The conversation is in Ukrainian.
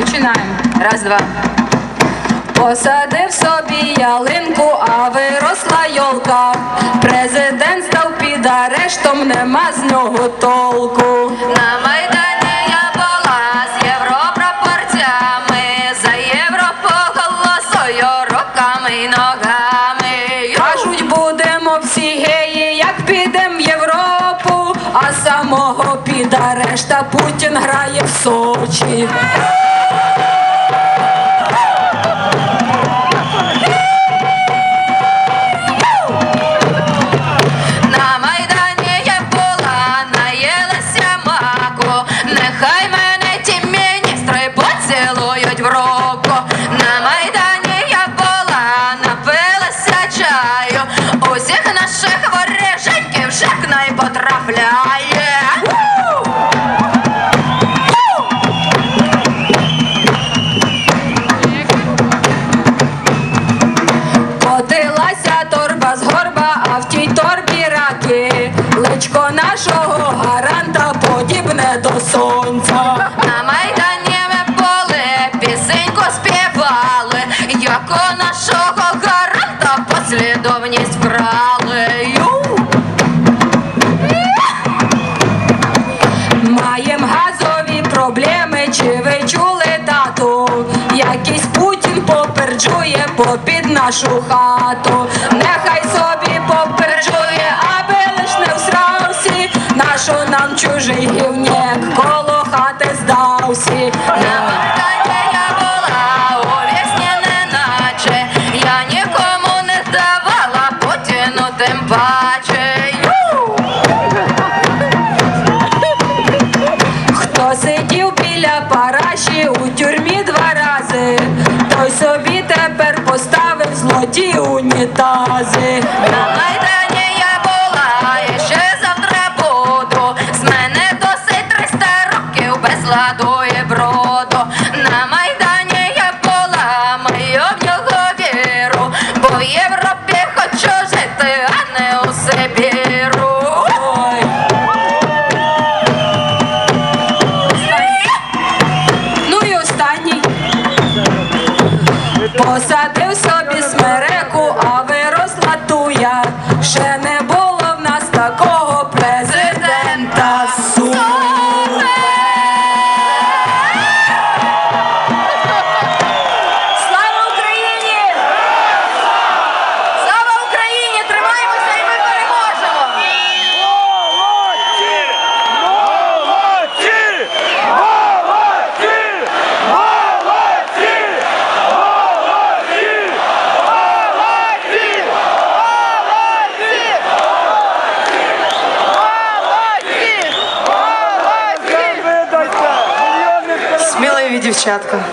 Починаємо. Раз, два. Посадив собі ялинку, а виросла йолка. Президент став під арештом, нема з нього толку. На Майдані я була з європропорцями, за Європу голосую руками й ногами. Кажуть, будемо всі геї, як підем в Європу, а самого під арешта Путін грає в Сочі. До сонця. На Майдані ми були, пісеньку співали, як у нашого гаранта послідовність вкрали. Маєм газові проблеми, чи ви чули тату? Якийсь Путін поперджує попід нашу хату. Нехай собі параші у тюрмі два рази, той собі тепер поставив злоті унітази. Посадив собі смереку, дівчатка.